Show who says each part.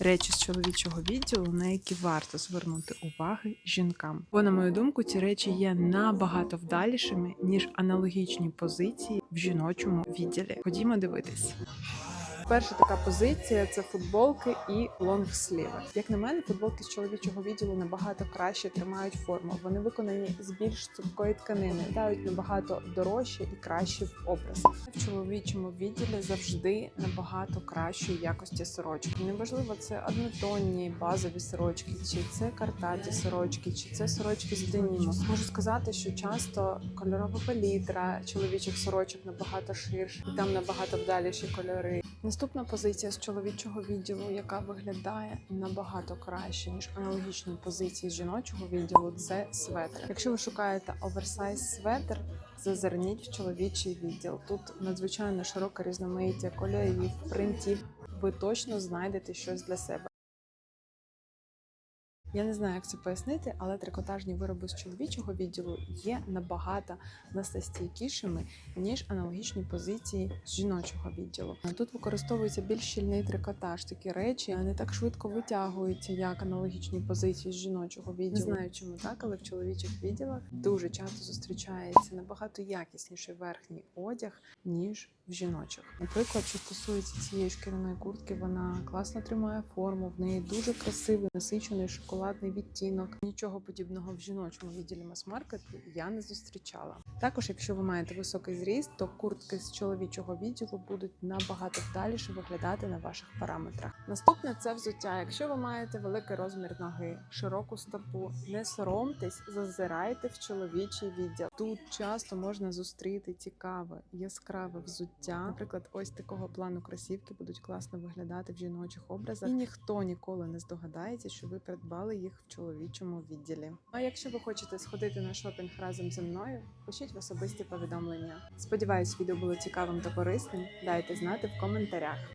Speaker 1: Речі з чоловічого відділу, на які варто звернути уваги жінкам. Бо, на мою думку, ці речі є набагато вдалішими ніж аналогічні позиції в жіночому відділі. Ходімо дивитись. Перша така позиція це футболки і лонгсліви. Як на мене, футболки з чоловічого відділу набагато краще тримають форму. Вони виконані з більш цупкої тканини, дають набагато дорожче і краще в образ. В чоловічому відділі завжди набагато кращої якості сорочки. Неважливо, це однотонні базові сорочки, чи це картаті сорочки, чи це сорочки з деніму. Можу сказати, що часто кольорова палітра чоловічих сорочок набагато ширша, і там набагато вдаліші кольори. Наступна позиція з чоловічого відділу, яка виглядає набагато краще ніж аналогічні позиції з жіночого відділу, це светр. Якщо ви шукаєте оверсайз светр, зазирніть в чоловічий відділ. Тут надзвичайно широке різноманіття кольорів, принтів. Ви точно знайдете щось для себе. Я не знаю, як це пояснити, але трикотажні вироби з чоловічого відділу є набагато настійкішими, ніж аналогічні позиції з жіночого відділу. Тут використовується більш щільний трикотаж. Такі речі не так швидко витягуються, як аналогічні позиції з жіночого відділу. Не знаю, чому так, але в чоловічих відділах дуже часто зустрічається набагато якісніший верхній одяг, ніж в жіночих. Наприклад, що стосується цієї шкіряної куртки, вона класно тримає форму, в неї дуже красивий насичений шоколадний відтінок. Нічого подібного в жіночому відділі мас-маркету я не зустрічала. Також, якщо ви маєте високий зріст, то куртки з чоловічого відділу будуть набагато вдаліше виглядати на ваших параметрах. Наступне це взуття. Якщо ви маєте великий розмір ноги, широку стопу, не соромтесь, зазирайте в чоловічий відділ. Тут часто можна зустріти цікаве, яскраве взуття. Наприклад, ось такого плану кросівки будуть класно виглядати в жіночих образах, і ніхто ніколи не здогадається, що ви придбали їх в чоловічому відділі. А якщо ви хочете сходити на шопінг разом зі мною, пишіть в особисті повідомлення. Сподіваюсь, відео було цікавим та корисним. Дайте знати в коментарях.